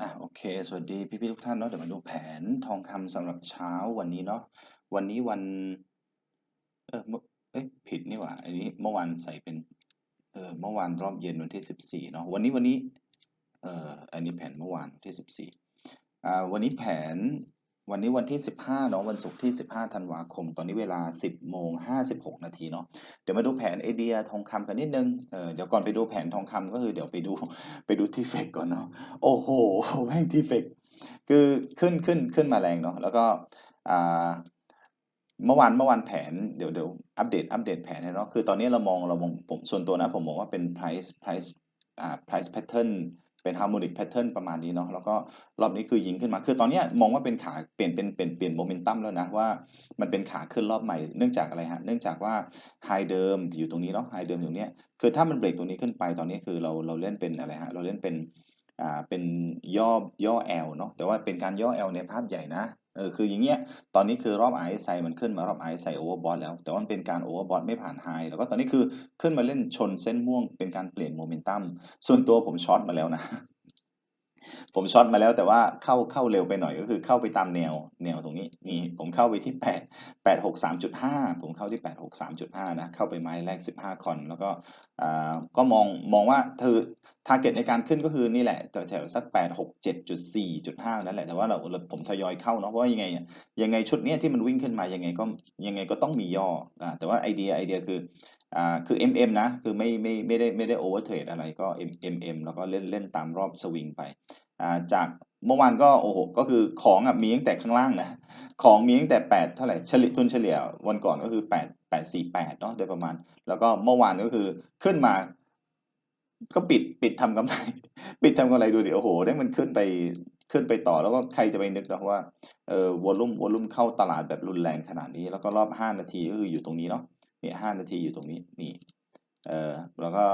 อะโอเค สวัสดีพี่ๆทุกท่านเนาะเดี๋ยวมาดูแผนทองคำสำหรับเช้าวันนี้เนาะวันนี้วัน เออเมื่อเอ้ยผิดนี่หว่าอันนี้เมื่อวานใส่เป็นเออเมื่อวานรอบเย็นวันที่สิบสี่เนาะวันนี้วันนี้เอออันนี้แผนเมื่อวานวันที่สิบสี่อ่าวันนี้แผน วันนี้วันที่สิบห้าเนาะวันศุกร์ที่สิบห้าธันวาคม ตอนนี้เวลาสิบโมงห้าสิบหกนาทีเนาะเดี๋ยวมาดูแผนไอเดียทองคำกันนิดนึงเออเดี๋ยวก่อนไปดูแผนทองคำก็คือเดี๋ยวไปดูไปดูที่เฟกก่อนเนาะโอ้โหแม่งที่เฟกคือขึ้นขึ้นขึ้นมาแรงเนาะแล้วก็อ่าเมื่อวานเมื่อวานแผนเดี๋ยวเดี๋ยวอัปเดตอัปเดตแผนให้เนาะคือตอนนี้เรามองเรามองผมส่วนตัวนะผมมองว่าเป็น price price อ่า price pattern เป็นฮาร์โมนิกแพทเทิร์นประมาณนี้เนาะแล้วก็รอบนี้คือยิงขึ้นมา คือตอนนี้มองว่าเป็นขาเปลี่ยนเป็นเปลี่ยนเปลี่ยนโมเมนตัมแล้วนะว่ามันเป็นขาขึ้นรอบใหม่เนื่องจากอะไรฮะเนื่องจากว่าไฮเดิมอยู่ตรงนี้เนาะไฮเดิมอยู่เนี้ยคือถ้ามันเบรกตรงนี้ขึ้นไปตอนนี้คือเราเราเล่นเป็นอะไรฮะเราเล่นเป็นอ่าเป็นย่อย่อ L เนาะแต่ว่าเป็นการย่อ L ในภาพใหญ่นะ เออคืออย่างเงี้ยตอนนี้คือรอบ RSI มันขึ้นมารอบ RSI overbought แล้ว แต่ว่ามันเป็นการ overbought ไม่ผ่าน high แล้วก็ตอนนี้คือขึ้นมาเล่นชนเส้นม่วงเป็นการเปลี่ยนโมเมนตัมส่วนตัวผมช็อตมาแล้วนะผมช็อตมาแล้วแต่ว่าเข้าเข้าเร็วไปหน่อยก็คือเข้าไปตามแนวแนวตรงนี้นี่ผมเข้าไปที่ 8 8 6 3 5 ผมเข้าที่ 8 6 3 5 นะ เข้าไปไม้แรก 15 คอน แล้วก็อ่าก็มองมองว่าเธอ ทาร์เก็ตในการขึ้นก็คือนี่แหละแถวแถวสัก8 6 7.4.5นั่นแหละแต่ว่าเราผมทยอยเข้าเนาะเพราะว่ายังไงยังไงชุดเนี้ยที่มันวิ่งขึ้นมายังไงก็ยังไงก็ต้องมีย่ออ่าแต่ว่าไอเดียไอเดียคืออ่าคือ MM นะคือไม่ไม่ไม่ได้ไม่ได้โอเวอร์เทรดอะไรก็ M MM แล้วก็เล่นเล่นตามรอบสวิงไปอ่าจากเมื่อวานก็โอ้โหก็คือของอะมีตั้งแต่ข้างล่างนะของมีตั้งแต่ 8 เท่าไหร่เฉลี่ยทุนเฉลี่ยวันก่อนก็คือ 8 8 4 8เนาะโดยประมาณ แล้วก็เมื่อวานก็คือขึ้นมา ก็ปิดปิดทำกำไร ปิดทำกำไรดูดิโอ้โหได้มันขึ้นไปขึ้นไปต่อแล้วก็ใครจะไปนึกนะว่าเออวอลุ่มวอลุ่มเข้าตลาดแบบรุนแรงขนาดนี้ แล้วก็รอบ 5 นาทีก็คืออยู่ตรงนี้เนาะเนี่ยห้านาทีอยู่ตรงนี้นี่เออแล้วก็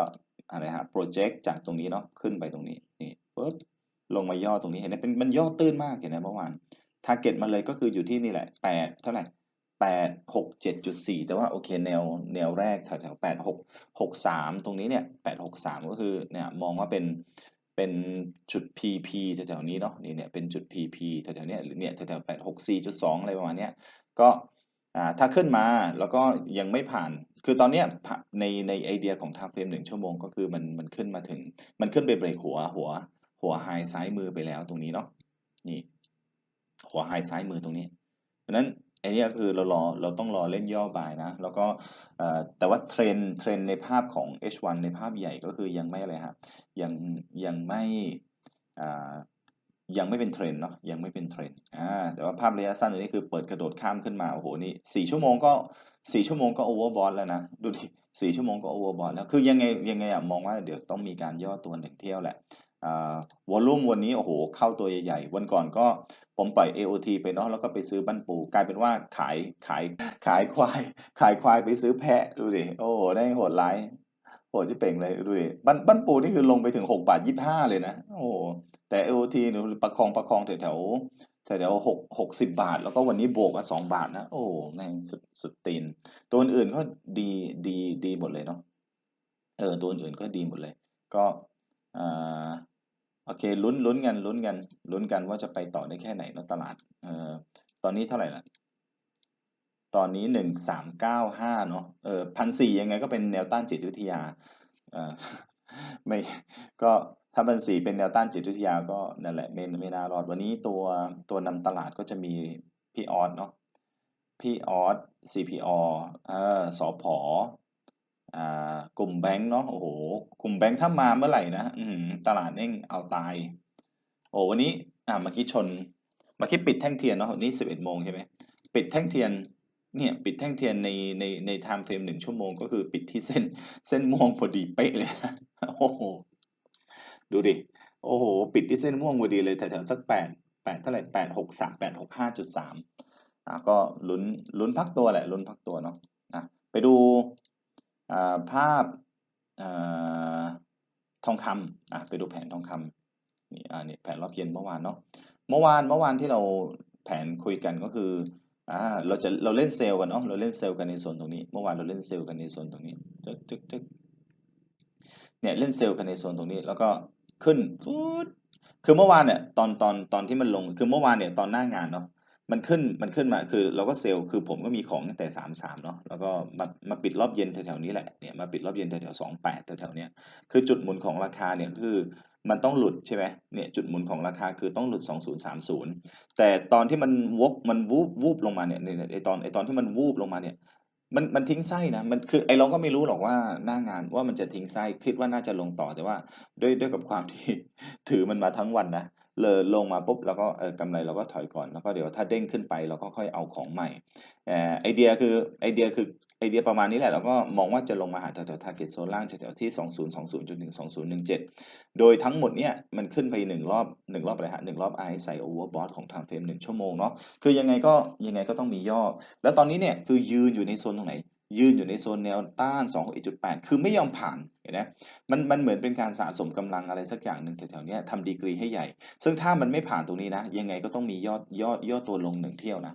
อะไรฮะโปรเจกต์จากตรงนี้เนาะขึ้นไปตรงนี้นี่ปึ๊บลงมาย่อตรงนี้เห็นไหมเป็นมันย่อตื้นมากเห็นไหมเมื่อวานทาร์เก็ตมาเลยก็คืออยู่ที่นี่แหละแปดเท่าไหร่ แปดหกเจ็ดจุดสี่แต่ว่าโอเคแนวแนวแรกแถวแถวแปดหกหกสามตรงนี้เนี่ยแปดหกสามก็คือเนี่ยมองว่าเป็นเป็นจุด PP แถวๆนี้เนาะนี่เนี่ยเป็นจุด PP แถวๆเนี้ยหรือเนี่ยแถวๆแปดหกสี่จุดสองอะไรประมาณเนี้ยก็ถ้าขึ้นมาแล้วก็ยังไม่ผ่าน คือตอนเนี้ยในในไอเดียของทาเฟรมหนึ่งชั่วโมงก็คือมันมันขึ้นมาถึง มันขึ้นไปเบรกหัวหัว หัวไฮซ้ายมือไปแล้วตรงนี้เนาะนี่หัวไฮซ้ายมือตรงนี้เพราะนั้น อ้เนี่ยคือเรารอเราต้องรอเล่นย่อบายนะ แล้วก็แต่ว่าเทรนเทรนในภาพของ H1 ในภาพใหญ่ก็คือยังไม่อะไรครับยังยังไม่ยังไม่เป็นเทรนเนาะยังไม่เป็นเทรนอ่าแต่ว่าภาพระยะสั้นตัวนี้คือเปิดกระโดดข้ามขึ้นมาโอ้โหนี่สี่ชั่วโมงก็สี่ชั่วโมงก็โอเวอร์บอทแล้วนะดูดิสี่ชั่วโมงก็โอเวอร์บอทแล้วคือยังไงยังไงอะมองว่าเดี๋ยวต้องมีการย่อตัวหนึ่งเที่ยวแหละ วอลลุ่มวันนี้โอ้โหเข้าตัวใหญ่ๆ วันก่อนก็ผมปล่อย AOT ไปเนาะแล้วก็ไปซื้อบ้านปูกลายเป็นว่าขายขายขายควาย ขายควายไปซื้อแพะดูดิโอ้โหได้โหดร้ายโหดที่เป่งเลยดูดิบ้านบ้านปูนี่คือลงไปถึงหกบาทยี่ห้าเลยนะโอ้แต่ AOT เนี่ยประคองประคองแถวแถวแถวแถวหกหกสิบบาท แล้วก็วันนี้บวกมาสองบาทนะโอ้แม่งสุดสุดตีน ตัวอื่นก็ดีดีดีหมดเลยเนาะเออตัวอื่นก็ดีหมดเลย ก็ โอเคลุ้นลุ้นกันลุ้นกันลุ้นกันว่าจะไปต่อได้แค่ไหนเนอะตลาดเอ่อตอนนี้เท่าไหร่ละตอนนี้หนึ่งสามเก้าห้าเนาะเออพันสี่ยังไงก็เป็นแนวต้านจิตวิทยาเออไม่ก็ถ้าพันสี่เป็นแนวต้านจิตวิทยาก็นั่นแหละไม่ไม่น่ารอดวันนี้ตัวตัวนำตลาดก็จะมีพี่ออสเนาะพี่ออส CPO เออสอพอ อ่ากลุ่มแบงค์เนาะโอ้โหกลุ่มแบงค์ถ้ามาเมื่อไหร่นะอือหือตลาดเน่งเอาตาย โอ้วันนี้อ่าเมื่อกี้ชนเมื่อกี้ปิดแท่งเทียนเนาะวันนี้สิบเอ็ดโมงใช่ไหมปิดแท่งเทียนเนี่ยปิดแท่งเทียนในในในไทม์เฟรมหนึ่งชั่วโมงก็คือปิดที่เส้นเส้นม่วงพอดีเป๊ะเลย โอ้โห ดูดิ โอ้โห ปิดที่เส้นม่วงพอดีเลยแถวๆสักแปดแปดเท่าไหร่แปดหกสามแปดหกห้าจุดสามอ่าก็ลุ้นลุ้นพักตัวแหละลุ้นพักตัวเนาะอะไปดู ภาพอทองคำไปดูแผนทองคำนี่อ่านี่แผนรอบเย็นเมื่อวานเนาะเมื่อวานเมื่อวานที่เราแผนคุยกันก็คืออ่าเราจะเราเล่นเซลล์กันเนาะเราเล่นเซลล์กันในโซนตรงนี้ เมื่อวานเราเล่นเซลล์กันในโซนตรงนี้จึ๊กจึ๊กจึ๊กเนี่ยเล่นเซลล์กันในโซนตรงนี้ แล้วก็ขึ้นฟูดคือเมื่อวานเนี่ยตอนตอนตอนที่มันลงคือเมื่อวานเนี่ยตอนหน้างานเนาะ มันขึ้นมันขึ้นมาคือเราก็เซลล์คือผมก็มีของตั้งแต่สามสามเนาะแล้วก็มามาปิดรอบเย็นแถวๆนี้แหละเนี่ยมาปิดรอบเย็นแถวๆสองแปดแถวๆเนี้ยคือจุดหมุนของราคาเนี่ยคือมันต้องหลุดใช่ไหมเนี่ยจุดหมุนของราคาคือต้องหลุด 2030 แต่ตอนที่มันวกมันวูบวูบลงมาเนี่ยเนี่ยไอตอนไอตอนที่มันวูบลงมาเนี่ยมันมันทิ้งไส้นะมันคือไอเราก็ไม่รู้หรอกว่าหน้างานว่ามันจะทิ้งไส้คิดว่าน่าจะลงต่อแต่ว่าด้วยด้วยกับความที่ถือมันมาทั้งวันนะ เลยลงมาปุ๊บแล้วก็กำไรเราก็ถอยก่อนแล้วก็เดี๋ยวถ้าเด้งขึ้นไปเราก็ค่อยเอาของใหม่ไอเดียคือไอเดียคือไอเดียประมาณนี้แหละเราก็มองว่าจะลงมาหาแถวๆ target zone ล่างแถวๆที่ 2020จนถึง2017 โดยทั้งหมดเนี่ยมันขึ้นไปหนึ่งรอบหนึ่งรอบอะไรฮะหนึ่งรอบ RSI overbought ของ time frame หนึ่งชั่วโมงเนาะคือยังไงก็ยังไงก็ต้องมีย่อ แล้วตอนนี้เนี่ยคือยืนอยู่ในโซนตรงไหน ยืนอยู่ในโซนแนวต้าน2.1.8 คือไม่ยอมผ่านเห็นไหมมันมันเหมือนเป็นการสะสมกำลังอะไรสักอย่างหนึ่งแถวๆนี้ทำดีกรีให้ใหญ่ ซึ่งถ้ามันไม่ผ่านตรงนี้นะ ยังไงก็ต้องมียอดยอดย่อตัวลงหนึ่งเที่ยวนะ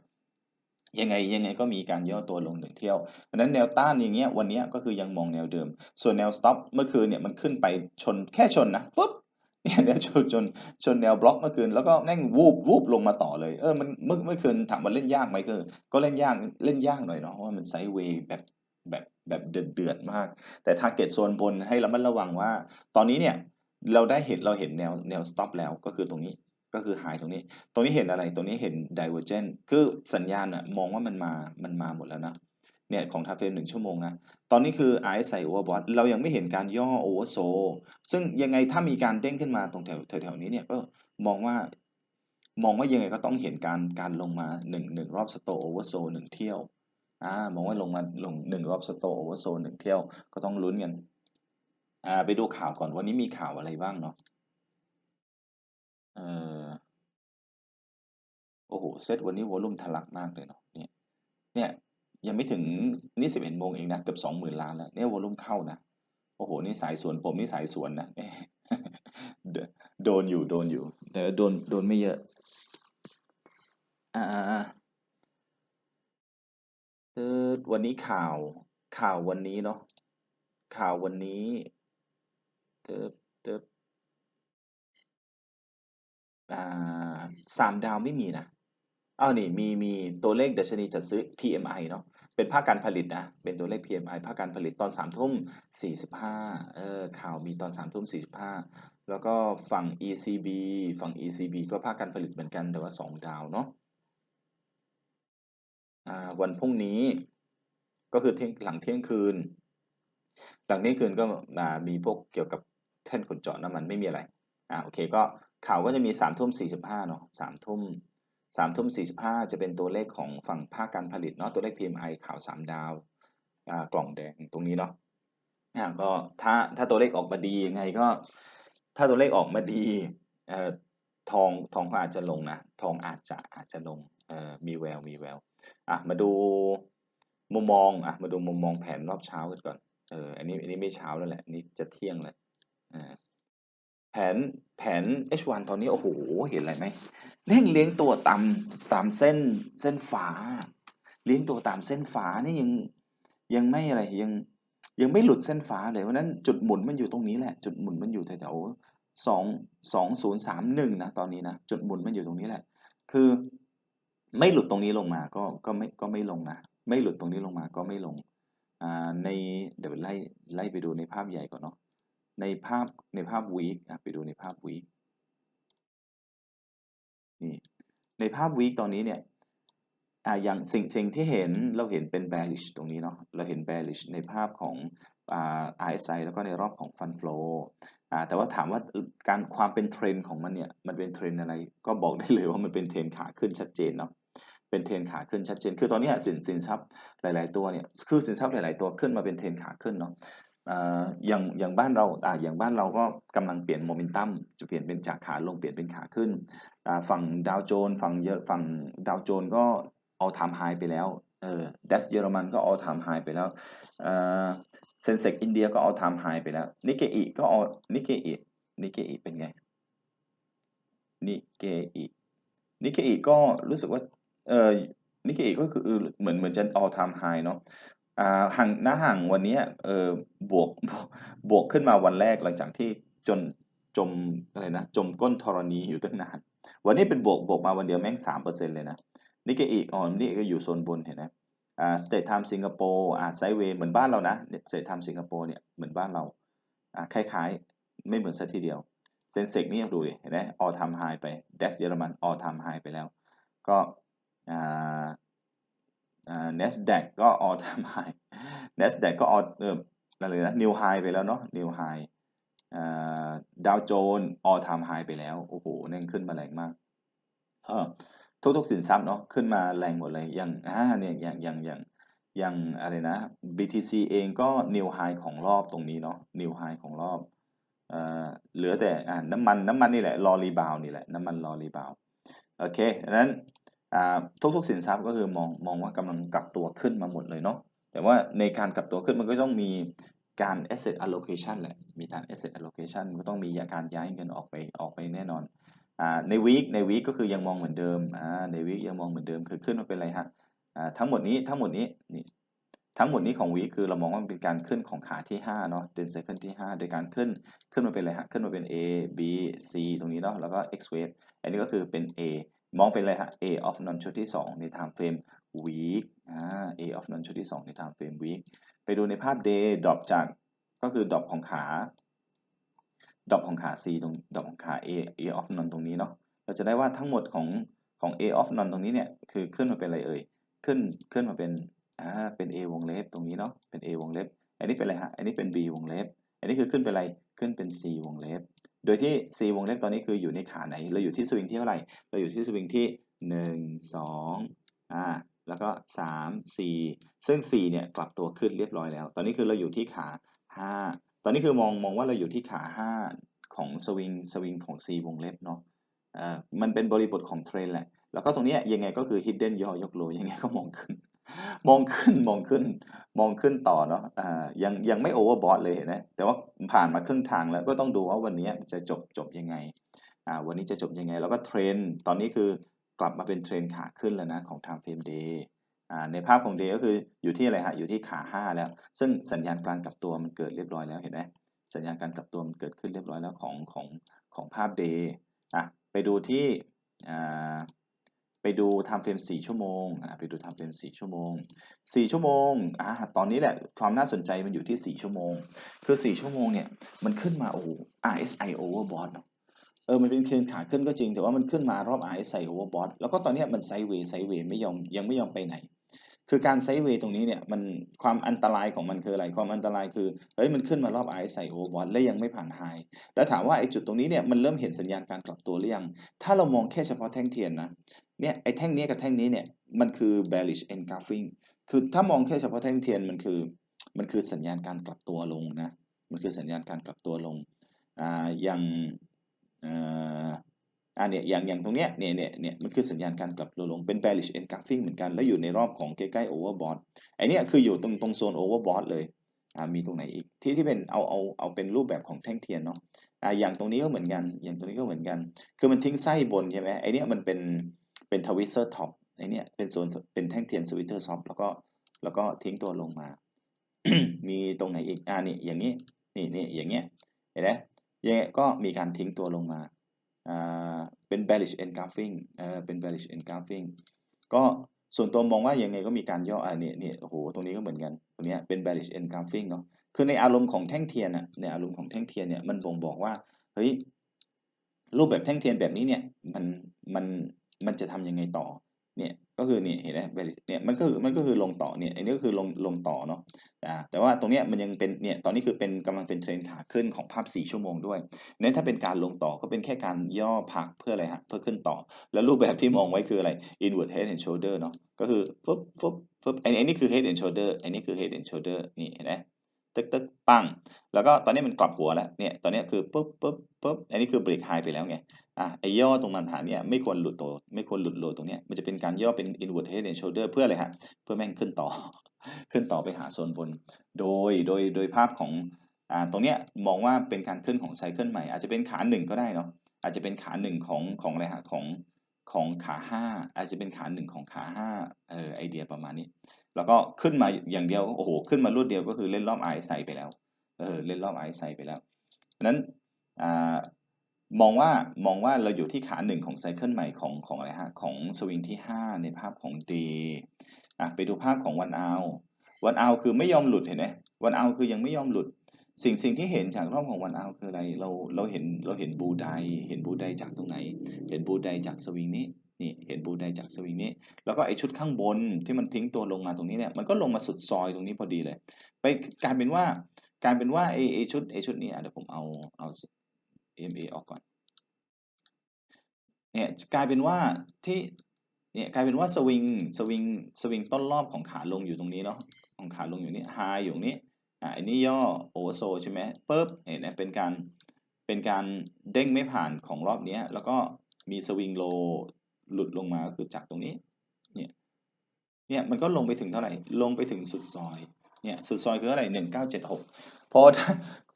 ยังไงยังไงก็มีการย่อตัวลงหนึ่งเที่ยวเพราะฉะนั้นแนวต้านอย่างเงี้ยวันนี้ก็คือยังมองแนวเดิม ส่วนแนว stop เมื่อคืนเนี่ยมันขึ้นไปชนแค่ชนนะปุ๊บ เนี่ยเดียวชนชนชนแนวบล็อกเมื่อคืนแล้วก็แม่งวูบวูบลงมาต่อเลยเออมันเมื่อเมื่อคืนถามว่าเล่นยากไหมก็ก็เล่นยากเล่นยากหน่อยเนาะเพราะว่ามันไซด์เวย์แบบแบบแบบเดือดเดือดมาก แต่ทาร์เก็ตโซนบนให้ระมัดระวังว่า ตอนนี้เนี่ยเราได้เห็นเราเห็นแนวแนว stop แล้วก็คือตรงนี้ก็คือหายตรงนี้ ตรงนี้เห็นอะไร ตรงนี้เห็น divergent คือสัญญาณอะมองว่ามันมา มันมาหมดแล้วนะ เนี่ยของทาเฟรมหนึ่งชั่วโมงนะ ตอนนี้คือ RSI overbought เรายังไม่เห็นการย่อ oversold ซึ่งยังไงถ้ามีการเด้งขึ้นมาตรงแถวแถวนี้เนี่ยก็มองว่ามองว่ายังไงก็ต้องเห็นการการลงมาหนึ่งหนึ่งรอบ store oversold หนึ่งเที่ยวอ่ามองว่าลงมาลงหนึ่งรอบ store oversold หนึ่งเที่ยวก็ต้องลุ้นกันอ่าไปดูข่าวก่อนวันนี้มีข่าวอะไรบ้างเนาะเออโอ้โหเซตวันนี้วอลุ่มทะลักมากเลยเนาะเนี่ยเนี่ย ยังไม่ถึงนี่สิบเอ็ดโมงเองนะเกือบสองหมื่นล้านแล้วเนี่ยวอลุ่มเข้านะโอ้โหนี่สายสวนผมนี่สายสวนนะโดนอยู่โดนอยู่แต่โดนโดนไม่เยอะ อ่าเออวันนี้ข่าวข่าววันนี้เนาะข่าววันนี้เติบเติบอ่าสามดาวไม่มีนะอ้าวนี่มีมีตัวเลขดัชนีจัดซื้อ PMI เนาะ เป็นภาคการผลิตนะ เป็นตัวเลข PMI ภาคการผลิตตอนสามทุ่มสี่สิบห้าเออข่าวมีตอนสามทุ่มสี่สิบห้าแล้วก็ฝั่ง ECB ฝั่ง ECB ก็ภาคการผลิตเหมือนกันแต่ว่าสองดาวเนาะวันพรุ่งนี้ก็คือหลังเที่ยงคืน หลังเที่ยงคืนก็อ่ามีพวกเกี่ยวกับแท่นขุดเจาะน้ำมันไม่มีอะไรอ่าโอเคก็ข่าวก็จะมีสามทุ่มสี่สิบห้าเนาะสามทุ่ม สามทุ่มสี่สิบห้าจะเป็นตัวเลขของฝั่งภาคการผลิตเนาะตัวเลข PMI ข่าวสามดาวกล่องแดงตรงนี้เนาะก็ถ้าถ้าตัวเลขออกมาดียังไงก็ ถ้าตัวเลขออกมาดีทองทองก็อาจจะลงนะทองอาจจะอาจจะลงมีแววมีแววอะมาดูมุมมองอะมาดูมุมมองแผนรอบเช้ากันก่อนเอออันนี้อันนี้ไม่เช้าแล้วแหละนนี่จะเที่ยงแล้วอ่า แผนแผน H1 ตอนนี้โอ้โหเห็นอะไรไหมแม่งเลี้ยงตัวตามตามเส้นเส้นฝาเลี้ยงตัวตามเส้นฝานี่ยังยังไม่อะไรยังยังไม่หลุดเส้นฝาเลยเพราะนั้นจุดหมุนมันอยู่ตรงนี้แหละ จุดหมุนมันอยู่แถวสองสองศูนย์สามหนึ่งนะตอนนี้นะจุดหมุนมันอยู่ตรงนี้แหละ คือไม่หลุดตรงนี้ลงมาก็ก็ไม่ก็ไม่ลงนะไม่หลุดตรงนี้ลงมาก็ไม่ลงอ่าในเดี๋ยวไล่ไล่ไปดูในภาพใหญ่ก่อนเนาะ ในภาพในภาพวีคไปดูในภาพวีคนี่ในภาพวีคตอนนี้เนี่ยอ่าอย่างสิ่งสิ่งที่เห็นเราเห็นเป็น bearish ตรงนี้เนาะเราเห็น bearish ในภาพของอ่า RSI แล้วก็ในรอบของ Fund Flow อ่าแต่ว่าถามว่าการความเป็นเทรนของมันเนี่ยมันเป็นเทรนอะไรก็บอกได้เลยว่ามันเป็นเทรนขาขึ้นชัดเจนเนาะเป็นเทรนขาขึ้นชัดเจน คือตอนนี้สินสินทรัพย์หลาย ๆ ตัวเนี่ยคือสินทรัพย์หลาย ๆ ตัวขึ้นมาเป็นเทรนขาขึ้นเนาะ อย่างอย่างบ้านเราอ่าอย่างบ้านเราก็กำลังเปลี่ยนโมเมนตัมจะเปลี่ยนเป็นจากขาลงเปลี่ยนเป็นขาขึ้น ฝั่งดาวโจนส์ฝั่งเยอะฝั่งดาวโจนส์ก็เอาทำไฮไปแล้วเออดัชเยอรมันก็เอาทำไฮไปแล้วเซนเซกอินเดียก็เอาทำไฮไปแล้วนิกเกอิก็เอานิกเกอินิกเกอิเป็นไงนิกเกอินิกเกอิก็รู้สึกว่าเออนิกเกอิก็คือเหมือนเหมือนจะเอาทำไฮเนาะ ห่างหน้าห่างวันนี้เออบวกบวกขึ้นมาวันแรกหลังจากที่จนจมอะไรนะจมก้นธรณีอยู่ตั้งนานวันนี้เป็นบวกบวกมาวันเดียวแม่งสามเปอร์เซ็นต์เลยนะนิกเกอีอ๋อนี่ก็อยู่โซนบนเห็นไหมอ่าสเตทไทม์สิงคโปร์อ่าไซเวย์เหมือนบ้านเรานะสเตทไทม์สิงคโปร์เนี่ยเหมือนบ้านเราอ่าคล้ายๆ ไม่เหมือนซะทีเดียวเซนเซกนี่ยังดูดิเห็นไหมออทำไฮไปเดสเยอรมันออทำไฮไปแล้ว ก็อ่า NASDAQ ก็ all time high NASDAQ ก็ all เอออะไรนะ new high ไปแล้วเนาะ new high อ่าดาวโจน all time high ไปแล้ว โอ้โหนั่นขึ้นมาแรงมากเออทุกๆสินทรัพย์เนาะขึ้นมาแรงหมดเลย อย่างอ่าเนี่ยอย่างอย่างอย่างอย่างอะไรนะ BTC เองก็ new high ของรอบตรงนี้เนาะ new high ของรอบเอ่อเหลือแต่อ่าน้ำมันน้ำมันนี่แหละรอรีบาวนี่แหละ น้ำมันรอรีบาว โอเคดังนั้น ทุกๆสินทรัพย์ก็คือมองมองว่ากำลังกลับตัวขึ้นมาหมดเลยเนาะแต่ว่าในการกลับตัวขึ้นมันก็ต้องมีการ asset allocation แหละ มีการ asset allocation ก็ต้องมีการย้ายเงินออกไปออกไปแน่นอนอใน week ใน week ก็คือยังมองเหมือนเดิมใน week ยังมองเหมือนเดิมคือขึ้นมาเป็นอะไรฮะทั้งหมดนี้ทั้งหมดนี้นี่ทั้งหมดนี้ของ week คือเรามองว่ามันเป็นการขึ้นของขาที่5เนาะเดนไซคิลที่ 5 โดยการขึ้นขึ้นมาเป็นอะไรฮะขึ้นมาเป็น A B C ตรงนี้เนาะแล้วก็ X wave อันนี้ก็คือเป็น A มองเป็นอะไรฮะ A of non ชุดที่ 2 ใน time frame week อ่า A of non ชุดที่ 2 ใน time frame week ไปดูในภาพ day ดรอปจากก็คือดรอปของขาดรอปของขา C ตรงดรอปของขา A A of non ตรงนี้เนาะเราจะได้ว่าทั้งหมดของของ A of non ตรงนี้เนี่ยคือขึ้นมาเป็นอะไรเอ่ยขึ้นขึ้นมาเป็นอ่าเป็น A วงเล็บตรงนี้เนาะเป็น A วงเล็บ อันนี้เป็นอะไรฮะอันนี้เป็น B วงเล็บ อันนี้คือขึ้นเป็นอะไรขึ้นเป็น C วงเล็บ โดยที่ C วงเล็บตอนนี้คืออยู่ในขาไหน เราอยู่ที่สวิงที่เท่าไหร่ เราอยู่ที่สวิงที่ 1 2อ่าแล้วก็ 3 4 ซึ่ง 4 เนี่ยกลับตัวขึ้นเรียบร้อยแล้ว ตอนนี้คือเราอยู่ที่ขา 5 ตอนนี้คือมองมองว่าเราอยู่ที่ขา 5 ของสวิงสวิงของ C วงเล็บเนาะอ่ามันเป็นบริบทของเทรนแหละ แล้วก็ตรงนี้ยยังไงก็คือ hidden ย่อยกโลยังไงก็มองขึ้น มองขึ้น มองขึ้น มองขึ้นต่อเนาะอ่ายังยังไม่โอเวอร์บอทเลยเห็นไหมแต่ว่าผ่านมาครึ่งทางแล้วก็ต้องดูว่าวันนี้จะจบจบยังไงอ่าวันนี้จะจบยังไง แล้วก็เทรนตอนนี้คือกลับมาเป็นเทรนขาขึ้นแล้วนะของ time frame day อ่าในภาพของ day ก็คืออยู่ที่อะไรฮะอยู่ที่ขา 5 แล้ว ซึ่งสัญญาณการกลับตัวมันเกิดเรียบร้อยแล้วเห็นไหมสัญญาณการกลับตัวมันเกิดขึ้นเรียบร้อยแล้วของของของภาพ day อะไปดูที่อ่า ไปดู time frame 4ชั่วโมงไปดู time frame 4ชั่วโมง 4 ชั่วโมงอ่าตอนนี้แหละความน่าสนใจมันอยู่ที่ 4 ชั่วโมง คือ 4 ชั่วโมงเนี่ยมันขึ้นมาโอ้ RSI overbought เนาะเออมันเป็นเทรนขาขึ้นก็จริง แต่ว่ามันขึ้นมารอบ RSI overbought แล้วก็ตอนนี้มันไซด์เวย์ไซด์เวย์ไม่ยอมยังไม่ยอมไปไหน คือการไซด์เวย์ตรงนี้เนี่ยมันความอันตรายของมันคืออะไรความอันตรายคือเฮ้ยมันขึ้นมารอบ RSI overbought และยังไม่ผ่านไฮแล้วถามว่าไอ้จุดตรงนี้เนี่ยมันเริ่มเห็นสัญญาณการกลับตัวหรือยัง ถ้าเรามองแค่เฉพาะแท่งเทียนนะ เนี่ยไอ้แท่งนี้กับแท่งนี้เนี่ยมันคือ bearish engulfing คือถ้ามองแค่เฉพาะแท่งเทียนมันคือมันคือสัญญาณการกลับตัวลงนะมันคือสัญญาณการกลับตัวลงอ่าอย่างอ่าเนี่ยอย่างอย่างตรงเนี้ยเนี่ยเนี่ยเนี่ยมันคือสัญญาณการกลับตัวลงเป็น bearish engulfing เหมือนกันแล้วอยู่ในรอบของใกล้ๆ overbought ไอ้เนี่ยคืออยู่ตรงตรงโซน overbought เลยอ่ามีตรงไหนอีกที่ที่เป็นเอาเอาเอาเป็นรูปแบบของแท่งเทียนเนาะอ่าอย่างตรงนี้ก็เหมือนกันอย่างตรงนี้ก็เหมือนกัน คือมันทิ้งไส้บนใช่ไหมไอเนี้ยมันเป็น เป็นทวิสเตอร์ท็อปไอเนี้ยเป็นโซนเป็นแท่งเทียนสวิตเตอร์ท็อปแล้วก็แล้วก็ทิ้งตัวลงมา มีตรงไหนอีกอ่านี่อย่างนี้นี่นี่อย่างเงี้ยเห็นไหมยังไงก็มีการทิ้งตัวลงมาอ่าเป็น bearish engulfing เออเป็น bearish engulfing ก็ส่วนตัวมองว่ายังไงก็มีการย่ออ่านี่นี่โอ้โหตรงนี้ก็เหมือนกันตรงเนี้ยเป็น bearish engulfing เนาะคือในอารมณ์ของแท่งเทียนอะในอารมณ์ของแท่งเทียนเนี่ยมันบ่งบอกว่าเฮ้ยรูปแบบแท่งเทียนแบบนี้เนี่ยมันมัน มันจะทำยังไงต่อเนี่ยก็คือเนี่ยเห็นไหมเนี่ยมันก็คือมันก็คือลงต่อเนี่ยอันนี้ก็คือลงลงต่อเนาะแต่ว่าตรงเนี้ยมันยังเป็นเนี่ยตอนนี้คือเป็นกำลังเป็นเทรนขาขึ้นของภาพ 4 ชั่วโมงด้วยเนี่ยถ้าเป็นการลงต่อก็เป็นแค่การย่อพักเพื่ออะไรฮะเพื่อขึ้นต่อ แล้วรูปแบบที่มองไว้คืออะไร inward head and shoulder เนาะก็คือฟึบฟึบฟึบอันนี้คือ head and shoulder อันนี้คือ head and shoulder นี่เห็นไหม ตึกตึกปัง แล้วก็ตอนนี้มันกลับหัวแล้ว เนี่ยตอนนี้คือปุ๊บปุ๊บปุ๊บอันนี้คือเบรกไฮไปแล้วไง อะไอ้ย่อตรงมันฐานเนี่ยไม่ควรหลุดตัวไม่ควรหลุดโลตรงเนี้ยมันจะเป็นการย่อเป็น inward head and shoulder เพื่ออะไรฮะ เพื่อแม่งขึ้นต่อ ขึ้นต่อไปหาโซนบน โดยโดยโดยภาพของอ่าตรงเนี้ยมองว่าเป็นการขึ้นของไซเคิลใหม่ อาจจะเป็นขาหนึ่งก็ได้เนาะอาจจะเป็นขาหนึ่งของของอะไรฮะของ ของขาห้าอาจจะเป็นขาหนึ่งของขาห้าเออไอเดียประมาณนี้ แล้วก็ขึ้นมาอย่างเดียวโอ้โหขึ้นมารวดเดียวก็คือเล่นรอบ RSI ไปแล้วเออเล่นรอบ RSI ไปแล้วนั้นอ่ามองว่ามองว่าเราอยู่ที่ขาหนึ่งของไซเคิลใหม่ของของอะไรฮะของสวิงที่ 5 ในภาพของ day อะไปดูภาพของวันเอาวันเอาคือไม่ยอมหลุดเห็นไหมวันเอาคือยังไม่ยอมหลุด สิ่งสิ่งที่เห็นจากรอบของวันเอาคืออะไรเราเราเห็นเราเห็นบูไดเห็นบูไดจากตรงไหน เห็นบูไดจากสวิงนี้นี่เห็นบูไดจากสวิงนี้ แล้วก็ไอชุดข้างบนที่มันทิ้งตัวลงมาตรงนี้เนี่ยมันก็ลงมาสุดซอยตรงนี้พอดีเลย ไปกลายเป็นว่ากายเป็นว่าไอไอชุดไอชุดนี้เดี๋ยวผมเอาเอา MA ออกก่อนเนี่ยกลายเป็นว่าที่เนี่ยกลายเป็นว่าสวิงสวิงสวิงต้นรอบของขาลงอยู่ตรงนี้เนาะของขาลงอยู่นี่ไฮอยู่ตรงนี้ อันนี้ย่อโอโซใช่ไหมปุ๊บเห็นไหมเป็นการเป็นการเด้งไม่ผ่านของรอบนี้แล้วก็มีสวิงโลหลุดลงมาคือจากตรงนี้เนี่ยเนี่ยมันก็ลงไปถึงเท่าไหร่ลงไปถึงสุดซอยเนี่ยสุดซอยคืออะไรหนึ่งเก้าเจ็ดหก พอ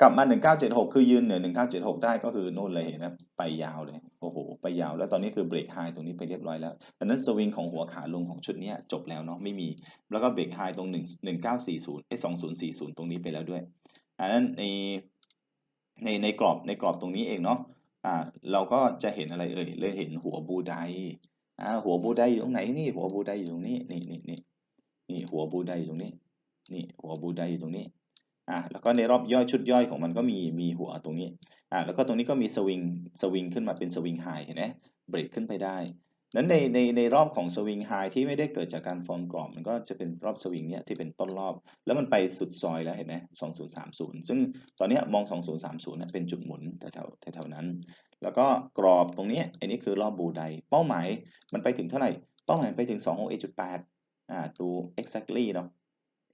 กลับมา 1976 คือยืนเหนือ 1976 ได้ก็คือนู่นเลยนะไปยาวเลย โอ้โห ไปยาว แล้วตอนนี้คือเบรกไฮตรงนี้ไปเรียบร้อยแล้วดังนั้นสวิงของหัวขาลงของชุดนี้จบแล้วเนาะไม่มี แล้วก็เบรกไฮตรง 1 1940เอ้2040 ตรงนี้ไปแล้วด้วยอันนั้นในในในกรอบในกรอบตรงนี้เองเนาะอ่าเราก็จะเห็นอะไรเอ่ยเลยเห็นหัวบูไดอ่าหัวบูไดอยู่ตรงไหนนี่หัวบูไดอยู่ตรงนี้นี่นี่นี่นี่หัวบูไดอยู่ตรงนี้ นี่หัวบูไดอยู่ตรงนี้ อ่าแล้วก็ในรอบย่อยชุดย่อยของมันก็มีมีหัวตรงนี้อ่าแล้วก็ตรงนี้ก็มีสวิงสวิงขึ้นมาเป็นสวิงไฮเห็นไหมเบรกขึ้นไปได้นั้นในในในรอบของสวิงไฮที่ไม่ได้เกิดจากการฟอร์มกรอบมันก็จะเป็นรอบสวิงเนี่ยที่เป็นต้นรอบ แล้วมันไปสุดซอยแล้วเห็นไหม2030ซึ่งตอนนี้มอง2030เนี่ยเป็นจุดหมุนแถวแถวนั้น แล้วก็กรอบตรงนี้อันนี้คือรอบบูไดเป้าหมายมันไปถึงเท่าไหร่ เป้าหมายไปถึง261.8อ่าดู exactly เนาะ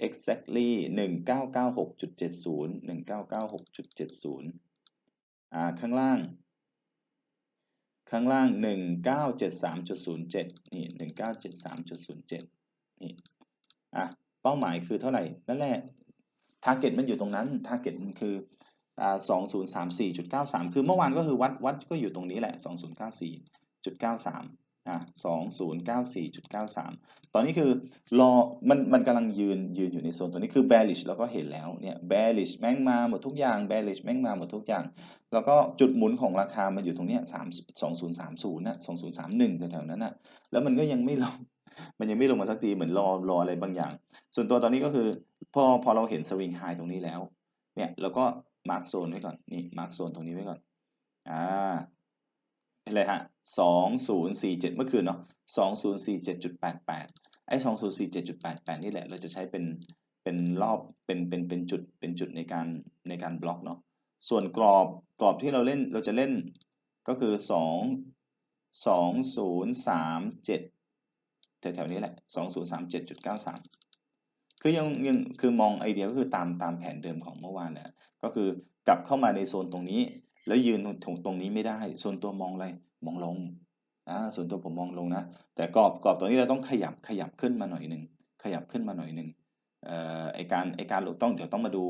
exactly 1996.70 1996.70อ่าข้างล่าง ข้างล่าง 1973.07 นี่ 1973.07 นี่อะเป้าหมายคือเท่าไหร่ นั่นแหละ target มันอยู่ตรงนั้น target มันคืออ่า2034.93 คือเมื่อวานก็คือวัดวัดก็อยู่ตรงนี้แหละ 2094.93 อะ2094.93ตอนนี้คือรอมันมันกำลังยืนยืนอยู่ในโซนตัวนี้คือ bearish เราก็เห็นแล้วเนี่ย bearish แม่งมาหมดทุกอย่าง bearish แม่งมาหมดทุกอย่าง แล้วก็จุดหมุนของราคามันอยู่ตรงเนี้ย3 2030นะ2031แถวๆนั้นนะแล้วมันก็ยังไม่ลงมันยังไม่ลงมาสักทีเหมือนรอรออะไรบางอย่าง ส่วนตัวตอนนี้ก็คือพอพอเราเห็นสวิงไฮตรงนี้แล้วเนี่ยเราก็มาร์กโซนไว้ก่อนนี่มาร์กโซนตรงนี้ไว้ก่อนอ่า เห็นเลยฮะ2047เมื่อคืนเนาะ2047.88ไอ้2047.88นี่แหละ เราจะใช้เป็นเป็นรอบเป็นเป็นเป็นจุดเป็นจุดในการในการบล็อกเนาะส่วนกรอบกรอบที่เราเล่นเราจะเล่นก็คือ2 2037แถวๆนี้แหละ2037.93คือยังยังคือมองไอเดียก็คือตามตามแผนเดิมของเมื่อวานแหละก็คือกลับเข้ามาในโซนตรงนี้ แล้วยืนตรงตรงนี้ไม่ได้ ส่วนตัวมองอะไรมองลงอ่าส่วนตัวผมมองลงนะ แต่กรอบกรอบตัวนี้เราต้องขยับขยับขึ้นมาหน่อยหนึ่งขยับขึ้นมาหน่อยหนึ่งเอ่อไอการไอการต้องเดี๋ยวต้องมาดู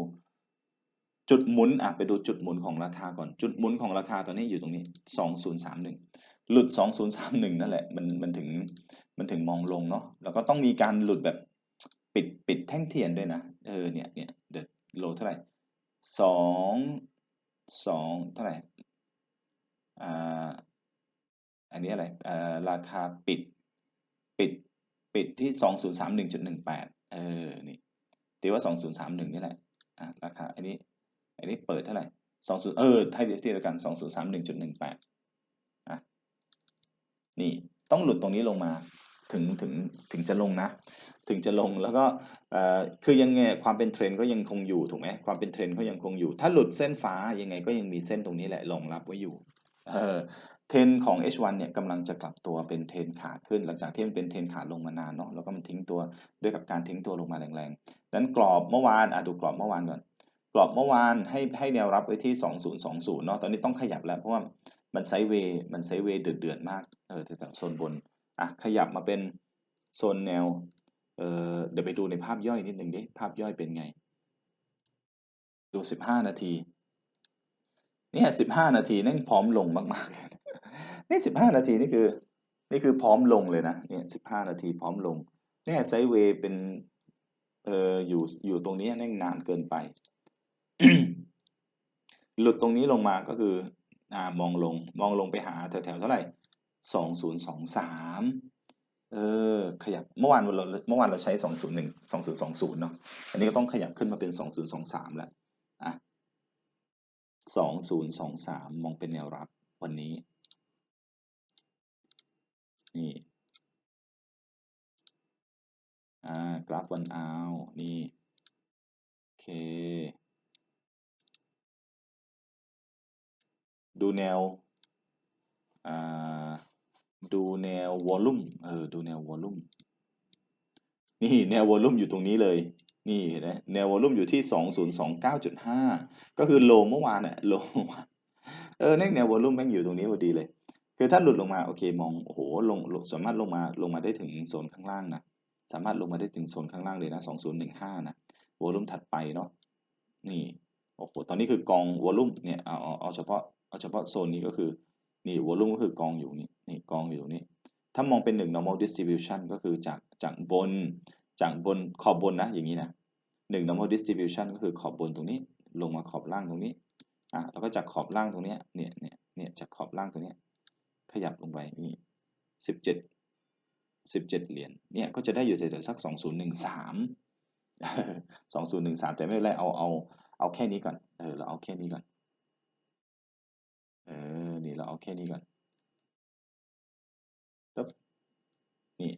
จุดหมุนอะไปดูจุดหมุนของราคาก่อนจุดหมุนของราคาตอนนี้อยู่ตรงนี้สองศูนย์สามหนึ่งหลุดสองศูนย์สามหนึ่งนั่นแหละมันมันถึงมันถึงมองลงเนาะแล้วก็ต้องมีการหลุดแบบปิดปิดแท่งเทียนด้วยนะเออเนี่ยเนี่ยเดดโลเท่าไหร่สอง สองเท่าไหร่อ่าอันนี้อะไรเอ่อราคาปิดปิดปิดที่สองศูนย์สามหนึ่งจุดหนึ่งแปดเออนี่ตีว่าสองศูนย์สามหนึ่งนี่แหละอะราคาอันนี้อันนี้เปิดเท่าไหร่สองศูนย์เออไทยเดียวกันสองศูนย์สามหนึ่งจุดหนึ่งแปดอะนี่ต้องหลุดตรงนี้ลงมาถึงถึงถึงจะลงนะ ถึงจะลงแล้วก็คือยังไงความเป็นเทรนก็ยังคงอยู่ถูกไหมความเป็นเทรนก็ยังคงอยู่ ถ้าหลุดเส้นฟ้ายังไงก็ยังมีเส้นตรงนี้แหละรองรับไว้อยู่เออเทรนของ H1 เนี่ยกำลังจะกลับตัวเป็นเทรนขาขึ้น หลังจากที่มันเป็นเทรนขาลงมานานเนาะแล้วก็มันทิ้งตัวด้วยกับการทิ้งตัวลงมาแรงๆนั้นกรอบเมื่อวานอะดูกรอบเมื่อวานก่อน กรอบเมื่อวานให้ให้แนวรับไว้ที่ 2020เนาะตอนนี้ต้องขยับแล้วเพราะว่ามันไซเวย์มันไซเวย์เดือดเดือดมากเออแถวโซนบนอะขยับมาเป็นโซนแนว เเดี๋ยวไปดูในภาพย่อยนิดหนึ่งดิภาพย่อยเป็นไง ดู 15 นาทีเนี่ย15 นาทีนั่นพร้อมลงมากๆเลยนี่15 นาทีนี่คือ นี่คือพร้อมลงเลยนะเนี่ย15 นาทีพร้อมลงเนี่ยไซเวย์เป็นเอออยู่อยู่ตรงนี้แน่งนานเกินไป หลุดตรงนี้ลงมาก็คืออ่ามองลงมองลงไปหาแถวๆเท่าไหร่สองศูนย์สองสาม เออ ขยับเมื่อวานเราเมื่อวานเราใช้สองศูนย์หนึ่งสองศูนย์สองศูนย์เนาะอันนี้ก็ต้องขยับขึ้นมาเป็นสองศูนย์สองสามแล้วอะสองศูนย์สองสามมองเป็นแนวรับวันนี้ นี่อ่ากราฟวันอาวนี่โอเค ดูแนวอ่า ดูแนววอลลุ่มเออดูแนววอลลุ่มนี่แนววอลลุ่มอยู่ตรงนี้เลย นี่เห็นไหมแนววอลลุ่มอยู่ที่สองศูนย์สองเก้าจุดห้าก็คือโลเมื่อวานอะโลเมื่อนเออแนววอลลุ่มแม่งอยู่ตรงนี้พอดีเลย คือถ้าหลุดลงมาโอเคมองโอ้โหลงสามารถลงมาลงมาได้ถึงโซนข้างล่างนะสามารถลงมาได้ถึงโซนข้างล่างเลยนะสองศูนย์หนึ่งห้านะวอลลุ่มถัดไปเนาะนี่โอ้โหตอนนี้คือกองวอลลุ่มเนี่ยเอาเอาเอาเฉพาะเอาเฉพาะโซนนี้ก็คือ นี่วอลุ่มก็คือกองอยู่นี่นี่กองอยู่ตรงนี้ถ้ามองเป็นหนึ่ง normal distribution ก็คือจากจากบนจากบนขอบบนนะอย่างนี้นะหนึ่ง normal distribution ก็คือขอบบนตรงนี้ ลงมาขอบล่างตรงนี้อะแล้วก็จากขอบล่างตรงนี้เนี่ยเนี่ยเนี่ยจากขอบล่างตรงนี้ขยับลงไปนี่สิบเจ็ดสิบเจ็ดเหรียญเนี่ยก็จะได้อยู่แถวๆสักสองศูนย์หนึ่งสามสองศูนย์หนึ่งสามแต่ไม่เป็นไรเอาเอาเอาแค่นี้ก่อนเออเราเอาแค่นี้ก่อน เราเอาแค่นี้ก่อนปึ๊บนี่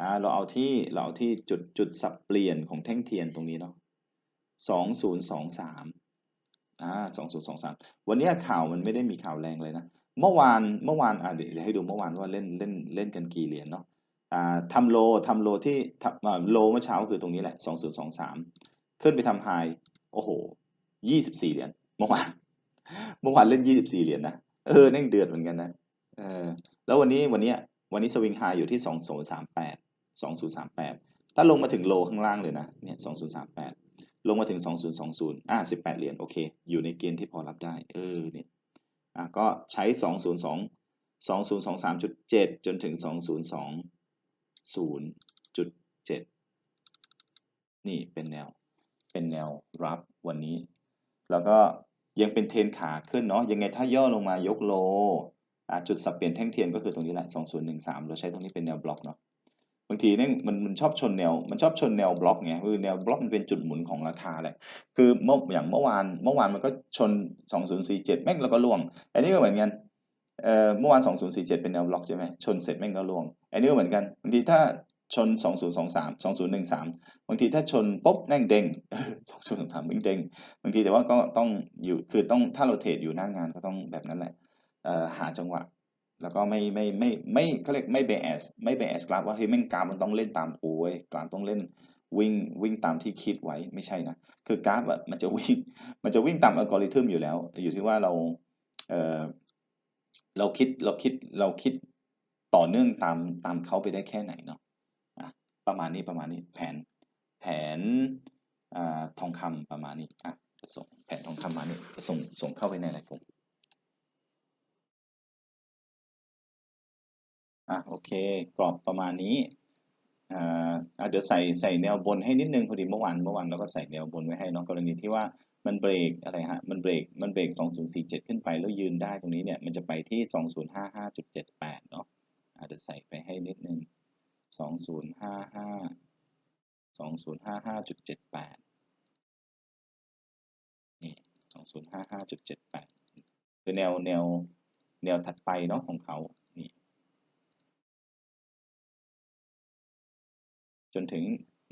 อ่าเราเอาที่เราเอาที่จุดจุดสับเปลี่ยนของแท่งเทียนตรงนี้เนาะสองศูนย์สองสามอ่าสองศูนย์สองสามวันนี้ข่าวมันไม่ได้มีข่าวแรงเลยนะ เมื่อวานเมื่อวานอ่าเดี๋ยวให้ดูเมื่อวานว่าเล่นเล่นเล่นกันกี่เหรียญเนาะอ่าทำโลทำโลที่ทำอ่าโลเมื่อเช้าคือตรงนี้แหละสองศูนย์สองสามขึ้นไปทำไฮโอ้โหยี่สิบสี่เหรียญเมื่อวานเมื่อวานเล่นยี่สิบสี่เหรียญนะ เออนั่งเดือดเหมือนกันนะเออแล้ววันนี้วันนี้วันนี้สวิงไฮอยู่ที่สองศูนย์สามแปดสองศูนย์สามแปดถ้าลงมาถึงโลข้างล่างเลยนะเนี่ยสองศูนย์สามแปดลงมาถึงสองศูนย์สองศูนย์อ่าสิบแปดเหรียญ โอเค อยู่ในเกณฑ์ที่พอรับได้ เออ เนี่ย อะก็ใช้สองศูนย์สองสองศูนย์สองสามจุดเจ็ดจนถึงสองศูนย์สองศูนย์จุดเจ็ดนี่เป็นแนว เป็นแนวรับวันนี้ แล้วก็ ยังเป็นเทรนขาขึ้นเนาะยังไงถ้าย่อลงมายกโลจุดสับเปลี่ยนแท่งเทียนก็คือตรงนี้แหละ2013 เราใช้ตรงนี้เป็นแนวบล็อกเนาะบางทีเนี่ยมันมันชอบชนแนวมันชอบชนแนวบล็อกไงคือแนวบล็อกมันเป็นจุดหมุนของราคาแหละคือเมื่ออย่างเมื่อวานเมื่อวานมันก็ชน 2047 แม่งแล้วก็ล่วง อันนี้ก็เหมือนกันเอ่อเมื่อวาน 2047 เป็นแนวบล็อกใช่ไหมชนเสร็จแม่งก็ล่วง อันนี้ก็เหมือนกันบางทีถ้า ชน 2023 2013 บางทีถ้าชนปุ๊บแม่งเด้ง2023แม่งเด้งบางทีแต่ว่าก็ต้องอยู่คือต้องถ้าเราเทรดอยู่หน้างานก็ต้องแบบนั้นแหละหาจังหวะ แล้วก็ไม่ไม่ไม่ไม่เขาเรียกไม่เบสไม่เบสกราฟว่าเฮ้ยแม่งกราฟมันต้องเล่นตามกูเว้ยกราฟต้องเล่นวิ่งวิ่งตามที่คิดไว้ไม่ใช่นะคือกราฟมันจะวิ่งมันจะวิ่งตามอัลกอริทึมอยู่แล้ว อยู่ที่ว่าเราเออเราคิดเราคิดเราคิดต่อเนื่องตามตามเขาไปได้แค่ไหนเนาะ ประมาณนี้ประมาณนี้แผนแผนอทองคำประมาณนี้อะจะส่งแผนทองคำมานี่จะส่งส่งเข้าไปในไลน์กลุ่มอะโอเคกรอบประมาณนี้อ่าเดี๋ยวใส่ใส่แนวบนให้นิดนึงพอดีเมื่อวานเมื่อวานเราก็ใส่แนวบนไว้ให้เนาะกรณีที่ว่ามันเบรกอะไรฮะมันเบรกมันเบรก 2047 ขึ้นไปแล้วยืนได้ตรงนี้เนี่ยมันจะไปที่ 2055.78 เนาะอะเดี๋ยวใส่ไปให้นิดนึง 2055 2055.78นี่2055.78คือแนวแนวแนวถัดไปเนาะของเขานี่จนถึง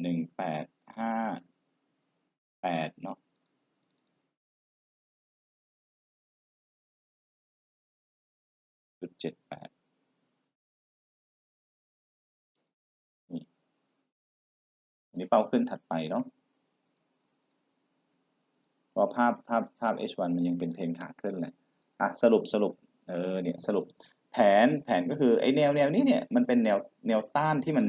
1858เนาะจุดเจ็ดแปด อันนี้เป้าขึ้นถัดไปเนาะพราะภาพภาพภาพ H1 มันยังเป็นเทรนขาขึ้นแหละอะสรุปสรุปเออเนี่ยสรุปแผนแผนก็คือไอ้แนวแนวนี้เนี่ยมันเป็นแนวแนวต้านที่มัน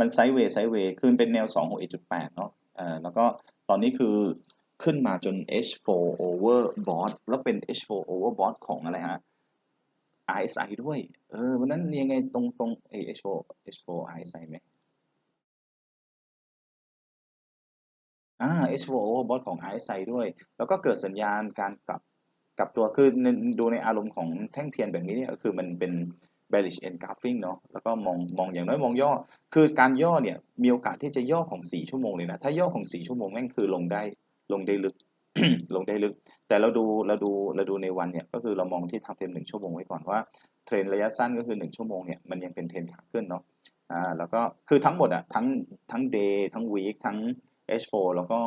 มันไซด์เวย์ไซด์เวย์คือเป็นแนว 261.8เนาะเออแล้วก็ตอนนี้คือขึ้นมาจน H4 overbought แล้วเป็น H4 overbought ของอะไรฮะ RSI ด้วย เออวันนั้นยังไงตรงตรง H4 H4 RSI ไหม อ่า H4 overbought ของ RSI ด้วย แล้วก็เกิดสัญญาณการกลับกลับตัวคือดูในอารมณ์ของแท่งเทียนแบบนี้เนี่ยก็คือมันเป็น bearish engulfing เนาะแล้วก็มองมองอย่างน้อยมองย่อ คือการย่อเนี่ยมีโอกาสที่จะย่อของ 4 ชั่วโมงเลยนะ ถ้าย่อของ 4 ชั่วโมงแม่งคือลงได้ลงได้ลึกลงได้ลึก แต่เราดูเราดูเราดูในวันเนี่ยก็คือเรามองที่ทำเฟรมหนึ่งชั่วโมงไว้ก่อนว่าเทรนระยะสั้นก็คือ 1 ชั่วโมงเนี่ยมันยังเป็นเทรนขาขึ้นเนาะอ่าแล้วก็คือทั้งหมดอะทั้งทั้ง day ทั้ง week ทั้ง H4 แล้วก็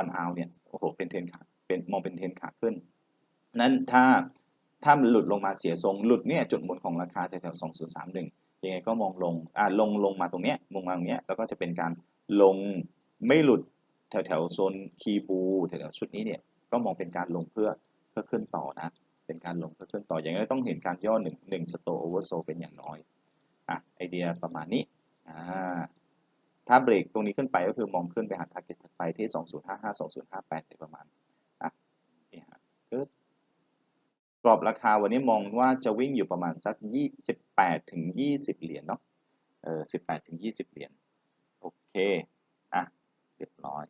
one hour เนี่ยโอ้โหเป็นเทรนขาเป็นมองเป็นเทรนขาขึ้น นั้นถ้าถ้ามันหลุดลงมาเสียทรงหลุดเนี่ยจุดหมุนของราคาแถวๆ2031 ยังไงก็มองลงอ่าลงลงมาตรงเนี้ยลงมาตรงเนี้ยแล้วก็จะเป็นการลงไม่หลุดแถวแถวๆโซนคีบูแถวแถวๆชุดนี้เนี่ยก็มองเป็นการลงเพื่อเพื่อขึ้นต่อนะ เป็นการลงเพื่อขึ้นต่ออย่างไรต้องเห็นการย่อหนึ่งหนึ่งสโตโอเวอร์โซเป็นอย่างน้อยอะไอเดียประมาณนี้อ่า ถ้าเบรกตรงนี้ขึ้นไปก็คือมองขึ้นไปหา target ถัดไปที่ 2055 2058ในประมาณอะนี่ฮะปึ๊บกรอบราคาวันนี้มองว่าจะวิ่งอยู่ประมาณสัก28ถึง20 เหรียญเนาะเออ18ถึง20 เหรียญโอเหรียญโอย